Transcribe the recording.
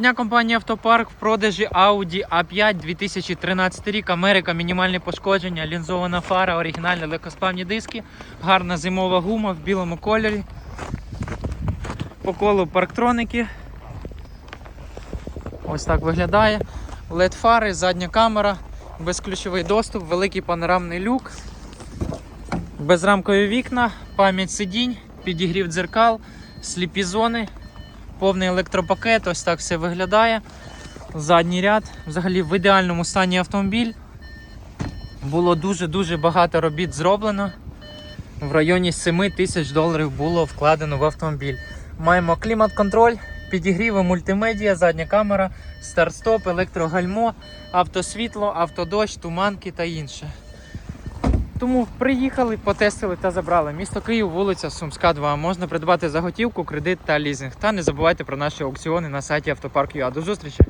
Дня компанія Автопарк в продажі Audi A5 2013 рік. Америка, мінімальне пошкодження, лінзована фара, оригінальні легкосплавні диски, гарна зимова гума в білому кольорі. По колу парктроники. Ось так виглядає. LED фари, задня камера, безключовий доступ, великий панорамний люк, безрамкові вікна, пам'ять сидінь, підігрів дзеркал, сліпі зони, повний електропакет, ось так все виглядає. Задній ряд, взагалі в ідеальному стані автомобіль. Було дуже-дуже багато робіт зроблено. В районі 7 тисяч доларів було вкладено в автомобіль. Маємо клімат-контроль, підігріви, мультимедіа, задня камера, старт-стоп, електрогальмо, автосвітло, автодощ, туманки та інше. Тому приїхали, потестили та забрали. Місто Київ, вулиця Сумська, 2. Можна придбати за готівку, кредит та лізинг. Та не забувайте про наші аукціони на сайті автопарк.ua. До зустрічі!